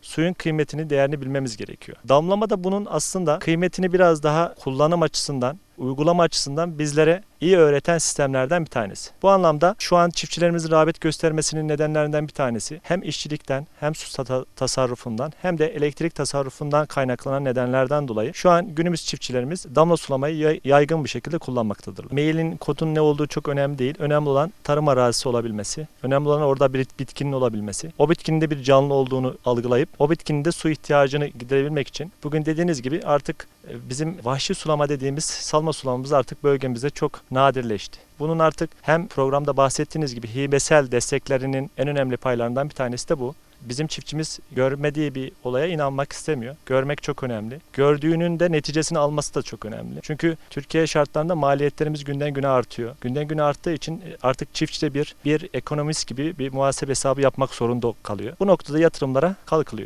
suyun kıymetini, değerini bilmemiz gerekiyor. Damlama da bunun aslında kıymetini biraz daha kullanım açısından, uygulama açısından bizlere iyi öğreten sistemlerden bir tanesi. Bu anlamda şu an çiftçilerimizin rağbet göstermesinin nedenlerinden bir tanesi hem işçilikten hem su ta- tasarrufundan hem de elektrik tasarrufundan kaynaklanan nedenlerden dolayı şu an günümüz çiftçilerimiz damla sulamayı yay- yaygın bir şekilde kullanmaktadırlar. Meylin kotun ne olduğu çok önemli değil. Önemli olan tarım arazisi olabilmesi. Önemli olan orada bir bitkinin olabilmesi. O bitkinin de bir canlı olduğunu algılayıp o bitkinin de su ihtiyacını giderebilmek için bugün dediğiniz gibi artık e, bizim vahşi sulama dediğimiz salma sulamamız artık bölgemizde çok nadirleşti. Bunun artık hem programda bahsettiğiniz gibi hibesel desteklerinin en önemli paylarından bir tanesi de bu. Bizim çiftçimiz görmediği bir olaya inanmak istemiyor. Görmek çok önemli. Gördüğünün de neticesini alması da çok önemli. Çünkü Türkiye şartlarında maliyetlerimiz günden güne artıyor. Günden güne arttığı için e, artık çiftçi de bir bir ekonomist gibi bir muhasebe hesabı yapmak zorunda kalıyor. Bu noktada yatırımlara kalkılıyor.